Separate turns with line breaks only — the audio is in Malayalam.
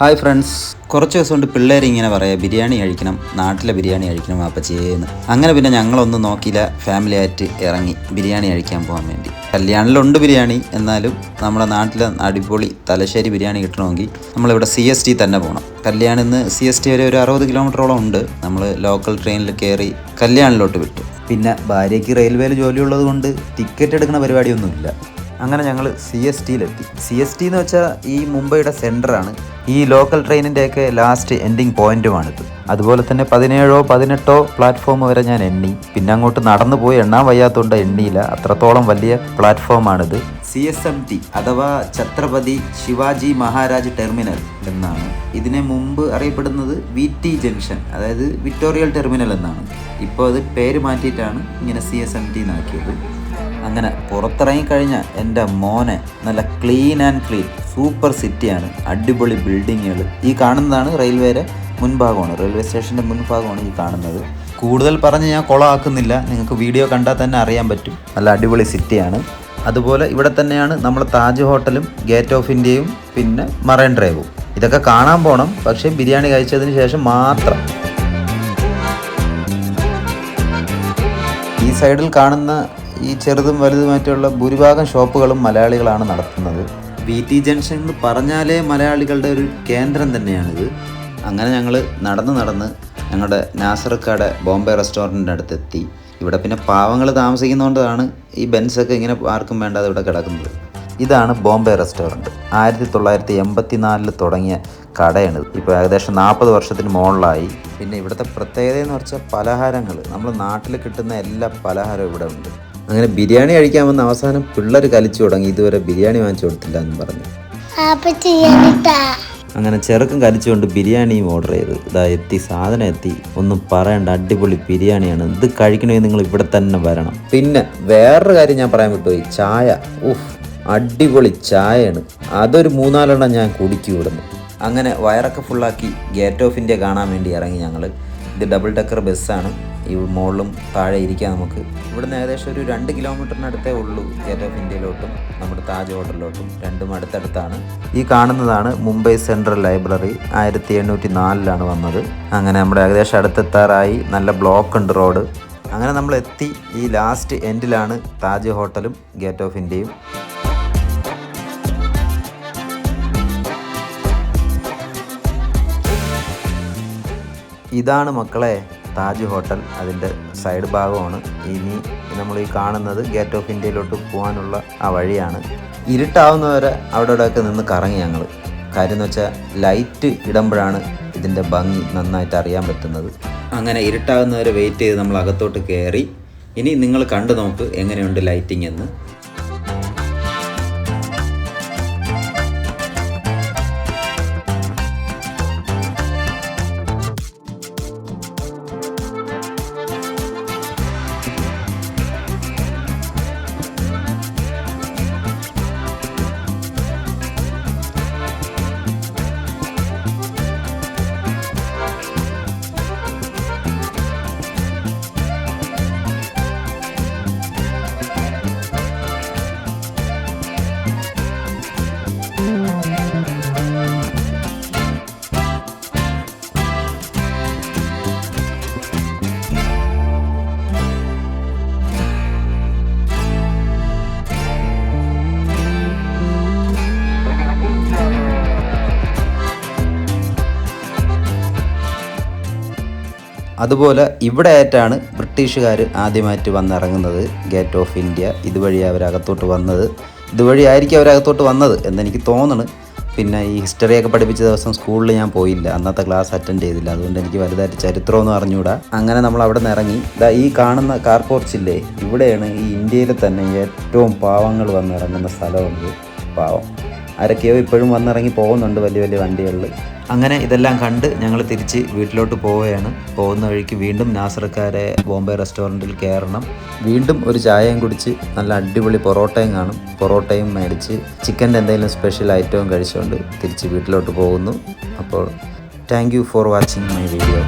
Hi friends. കുറച്ച് ദിവസം കൊണ്ട് പിള്ളേർ ഇങ്ങനെ പറയാം ബിരിയാണി കഴിക്കണം നാട്ടിലെ ബിരിയാണി കഴിക്കണം അപ്പച്ചേന്ന് അങ്ങനെ പിന്നെ ഞങ്ങളൊന്നും നോക്കിയില്ല. ഫാമിലി ആയിട്ട് ഇറങ്ങി ബിരിയാണി കഴിക്കാൻ പോകാൻ വേണ്ടി. കല്യാണിലുണ്ട് ബിരിയാണി. എന്നാലും നമ്മുടെ നാട്ടിലെ അടിപൊളി തലശ്ശേരി ബിരിയാണി കിട്ടണമെങ്കിൽ നമ്മളിവിടെ സി എസ് ടി തന്നെ പോകണം കല്യാണിൽ നിന്ന് സി എസ് ടി വരെ ഒരു അറുപത് കിലോമീറ്ററോളം ഉണ്ട്. നമ്മൾ ലോക്കൽ ട്രെയിനിൽ കയറി കല്യാണിലോട്ട് വിട്ടു. പിന്നെ ഭാര്യയ്ക്ക് റെയിൽവേയിൽ ജോലിയുള്ളത് കൊണ്ട് ടിക്കറ്റ് എടുക്കുന്ന പരിപാടിയൊന്നുമില്ല. അങ്ങനെ ഞങ്ങൾ സി എസ് ടിയിലെത്തി സി എസ് ടി എന്ന് വെച്ചാൽ ഈ മുംബൈയുടെ സെന്ററാണ് ഈ ലോക്കൽ ട്രെയിനിന്റെയൊക്കെ ലാസ്റ്റ് എൻഡിങ് പോയിന്റുമാണിത് അതുപോലെ തന്നെ പതിനേഴോ പതിനെട്ടോ പ്ലാറ്റ്ഫോം വരെ ഞാൻ എണ്ണി. പിന്നെ അങ്ങോട്ട് നടന്നു പോയി എണ്ണാൻ വയ്യാത്തതുകൊണ്ട് എണ്ണിയില്ല അത്രത്തോളം വലിയ പ്ലാറ്റ്ഫോമാണിത് സി എസ് എം ടി അഥവാ ഛത്രപതി ശിവാജി മഹാരാജ് ടെർമിനൽ എന്നാണ്. ഇതിനെ മുമ്പ് അറിയപ്പെടുന്നത് വി ടി ജംഗ്ഷൻ അതായത് വിക്ടോറിയൽ ടെർമിനൽ എന്നാണ്. ഇപ്പോൾ അത് പേര് മാറ്റിയിട്ടാണ് ഇങ്ങനെ സി എസ് എം ടി എന്നാക്കിയത് അങ്ങനെ പുറത്തിറങ്ങി കഴിഞ്ഞ എന്റെ മോനെ നല്ല ക്ലീൻ ആൻഡ് ക്ലീൻ സൂപ്പർ സിറ്റിയാണ് അടിപൊളി ബിൽഡിങ്ങുകൾ ഈ കാണുന്നതാണ് റെയിൽവേയുടെ മുൻഭാഗമാണ്. റെയിൽവേ സ്റ്റേഷന്റെ മുൻഭാഗമാണ് ഈ കാണുന്നത്. കൂടുതൽ പറഞ്ഞ് ഞാൻ കുളമാക്കുന്നില്ല നിങ്ങൾക്ക് വീഡിയോ കണ്ടാൽ തന്നെ അറിയാൻ പറ്റും. നല്ല അടിപൊളി സിറ്റിയാണ് അതുപോലെ ഇവിടെ തന്നെയാണ് നമ്മൾ താജ് ഹോട്ടലും ഗേറ്റ് ഓഫ് ഇന്ത്യയും പിന്നെ മറൈൻ ഡ്രൈവും ഇതൊക്കെ കാണാൻ പോകണം പക്ഷേ ബിരിയാണി കഴിച്ചതിന് ശേഷം മാത്രം. ഈ സൈഡിൽ കാണുന്ന ഈ ചെറുതും വലുതുമായിട്ടുള്ള ഭൂരിഭാഗം ഷോപ്പുകളും മലയാളികളാണ് നടത്തുന്നത്. വി ടി ജംഗ്ഷൻ എന്ന് പറഞ്ഞാലേ മലയാളികളുടെ ഒരു കേന്ദ്രം തന്നെയാണിത്. അങ്ങനെ ഞങ്ങൾ നടന്ന് നടന്ന് ഞങ്ങളുടെ നാസർക്കാട് ബോംബെ റെസ്റ്റോറന്റിന്റെ അടുത്തെത്തി. ഇവിടെ പിന്നെ പാവങ്ങൾ താമസിക്കുന്നതുകൊണ്ടാണ് ഈ ബെൻസൊക്കെ ഇങ്ങനെ ആർക്കും വേണ്ടാതെ ഇവിടെ കിടക്കുന്നത്. ഇതാണ് ബോംബെ റെസ്റ്റോറന്റ് ആയിരത്തി തൊള്ളായിരത്തി എൺപത്തി നാലിൽ തുടങ്ങിയ കടയാണ് ഇപ്പോൾ ഏകദേശം നാൽപ്പത് വർഷത്തിന് മുകളിലായി. പിന്നെ ഇവിടുത്തെ പ്രത്യേകത എന്ന് വെച്ചാൽ പലഹാരങ്ങൾ നമ്മൾ നാട്ടിൽ കിട്ടുന്ന എല്ലാ പലഹാരവും ഇവിടെ ഉണ്ട്. അങ്ങനെ ബിരിയാണി കഴിക്കാൻ വന്ന അവസാനം പിള്ളേർ കലിച്ചു തുടങ്ങി ഇതുവരെ ബിരിയാണി വാങ്ങിച്ചു കൊടുത്തില്ല എന്ന് പറഞ്ഞു അങ്ങനെ ചെറുക്കം കലിച്ചുകൊണ്ട് ബിരിയാണിയും ഓർഡർ ചെയ്തു. ഇതാ എത്തി സാധനം എത്തി. ഒന്നും പറയണ്ട അടിപൊളി ബിരിയാണിയാണ്. ഇത് കഴിക്കണമെങ്കിൽ നിങ്ങൾ ഇവിടെ തന്നെ വരണം. പിന്നെ വേറൊരു കാര്യം ഞാൻ പറയാൻ വിട്ടുപോയി. ചായ. ഉഫ് അടിപൊളി ചായയാണ്. അതൊരു മൂന്നാലെണ്ണം ഞാൻ കുടിക്കും ഇവിടുന്ന്. അങ്ങനെ വയറൊക്കെ ഫുള്ളാക്കി ഗേറ്റ് ഓഫ് ഇന്ത്യ കാണാൻ വേണ്ടി ഇറങ്ങി ഞങ്ങൾ ഇത് ഡബിൾ ഡെക്കർ ബസ്സാണ് ഈ മുകളിലും താഴെ ഇരിക്കാം നമുക്ക് ഇവിടുന്ന് ഏകദേശം ഒരു രണ്ട് കിലോമീറ്ററിനടുത്തേ ഉള്ളൂ ഗേറ്റ് ഓഫ് ഇന്ത്യയിലോട്ടും നമ്മുടെ താജ് ഹോട്ടലിലോട്ടും. രണ്ടും അടുത്തടുത്താണ്. ഈ കാണുന്നതാണ് മുംബൈ സെൻട്രൽ ലൈബ്രറി. ആയിരത്തി എണ്ണൂറ്റി നാലിലാണ് വന്നത്. അങ്ങനെ നമ്മുടെ ഏകദേശം അടുത്തെത്താറായി. നല്ല ബ്ലോക്ക് ഉണ്ട് റോഡ്. അങ്ങനെ നമ്മൾ എത്തി. ഈ ലാസ്റ്റ് എൻഡിലാണ് താജ് ഹോട്ടലും ഗേറ്റ് ഓഫ് ഇന്ത്യയും. ഇതാണ് മക്കളെ താജ് ഹോട്ടൽ അതിന്റെ സൈഡ് ഭാഗമാണ്. ഇനി നമ്മൾ ഈ കാണുന്നത് ഗേറ്റ് ഓഫ് ഇന്ത്യയിലോട്ട് പോകാനുള്ള ആ വഴിയാണ്. ഇരുട്ടാവുന്നവരെ അവിടെ ഇവിടെയൊക്കെ നിന്ന് കറങ്ങി ഞങ്ങൾ കാര്യം എന്ന് വെച്ചാൽ ലൈറ്റ് ഇടുമ്പോഴാണ് ഇതിന്റെ ഭംഗി നന്നായിട്ട് അറിയാൻ പറ്റുന്നത്. അങ്ങനെ ഇരുട്ടാകുന്നവരെ വെയിറ്റ് ചെയ്ത് നമ്മൾ അകത്തോട്ട് കയറി. ഇനി നിങ്ങൾ കണ്ടു നോക്ക് എങ്ങനെയുണ്ട് ലൈറ്റിംഗ് എന്ന്. അതുപോലെ ഇവിടെ ആയിട്ടാണ് ബ്രിട്ടീഷുകാർ ആദ്യമായിട്ട് വന്നിറങ്ങുന്നത്. ഗേറ്റ് ഓഫ് ഇന്ത്യ ഇതുവഴി അവരകത്തോട്ട് വന്നത്. ഇതുവഴി ആയിരിക്കും അവരകത്തോട്ട് വന്നത് എന്നെനിക്ക് തോന്നുന്നു പിന്നെ ഈ ഹിസ്റ്ററിയൊക്കെ പഠിപ്പിച്ച ദിവസം സ്കൂളിൽ ഞാൻ പോയില്ല. അന്നത്തെ ക്ലാസ് അറ്റൻഡ് ചെയ്തില്ല. അതുകൊണ്ട് എനിക്ക് വലുതായിട്ട് ചരിത്രമൊന്നും അറിഞ്ഞുകൂടാ അങ്ങനെ നമ്മൾ അവിടെ നിന്ന് ഇറങ്ങി. ഇതാ ഈ കാണുന്ന കാർ പോർച്ചില്ലേ ഇവിടെയാണ് ഈ ഇന്ത്യയിൽ തന്നെ ഏറ്റവും പാവങ്ങൾ വന്നിറങ്ങുന്ന സ്ഥലമുണ്ട്. പാവം. ആരൊക്കെയോ ഇപ്പോഴും വന്നിറങ്ങി പോകുന്നുണ്ട് വലിയ വലിയ വണ്ടികളിൽ അങ്ങനെ ഇതെല്ലാം കണ്ട് ഞങ്ങൾ തിരിച്ച് വീട്ടിലോട്ട് പോവുകയാണ്. പോകുന്ന വഴിക്ക് വീണ്ടും നാസർക്കാരെ ബോംബെ റെസ്റ്റോറന്റിൽ കയറണം. വീണ്ടും ഒരു ചായയും കുടിച്ച് നല്ല അടിപൊളി പൊറോട്ടയും കാണും. പൊറോട്ടയും മേടിച്ച് ചിക്കന്റെ എന്തെങ്കിലും സ്പെഷ്യൽ ഐറ്റവും കഴിച്ചുകൊണ്ട് തിരിച്ച് വീട്ടിലോട്ട് പോകുന്നു. അപ്പോൾ thank for watching my video